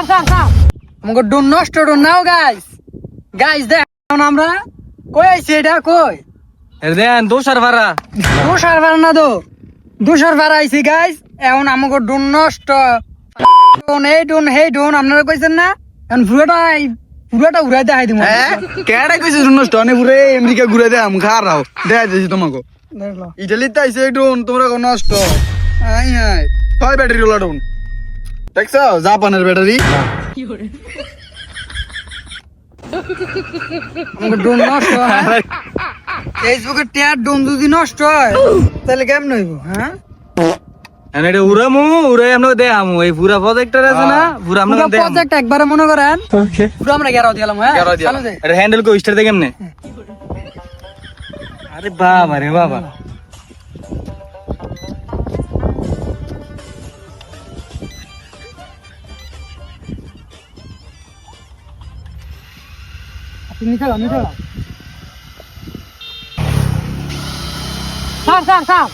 Sir sir sir আমাকে drone নষ্ট drone নাও গাইস গাইস দেখ এখন আমরা কই আইছি এটা? কই? দেন দোষার ভাড়া। দুশার ভাড়া না দো দুশার ভাড়া আইছি গাইস এখন আমাকে ডোন নষ্ট। ডোন এই ডোন হেই ডোন আপনারা কইছেন না? এখন পুরোটা পুরোটা উড়াই দেখাই দিমু হ্যাঁ? কেডা কইছে নষ্ট? অনেক পুরো আমেরিকা ঘুরে দে আম খারাও দেখা যাইছি তোমাকে। ইটালিতে আইছে ডোন তোমরা নষ্ট। আই হাই ছয় ব্যাটারি ওলা ডোন? দেখছ? জাপানের ব্যাটারি। ডোন নষ্ট হয়। টিয়ার ডোন যদি নষ্ট হয় তাহলে কেমন হইব হ্যাঁ? এটা উড়ামু উড়াই আমরা এই পুরা প্রজেক্টর আছে না পুরা আমরা পুরো প্রজেক্ট একবারে মনে করেন পুরো আমরা গেরাও দিলাম হ্যাঁ? গেরাও দিলাম। এটা হ্যান্ডেল কো স্টার দে কেমনে? আরে বাবা রে বাবা। তুমি চালাও আমি চালাও স্যার স্যার স্যার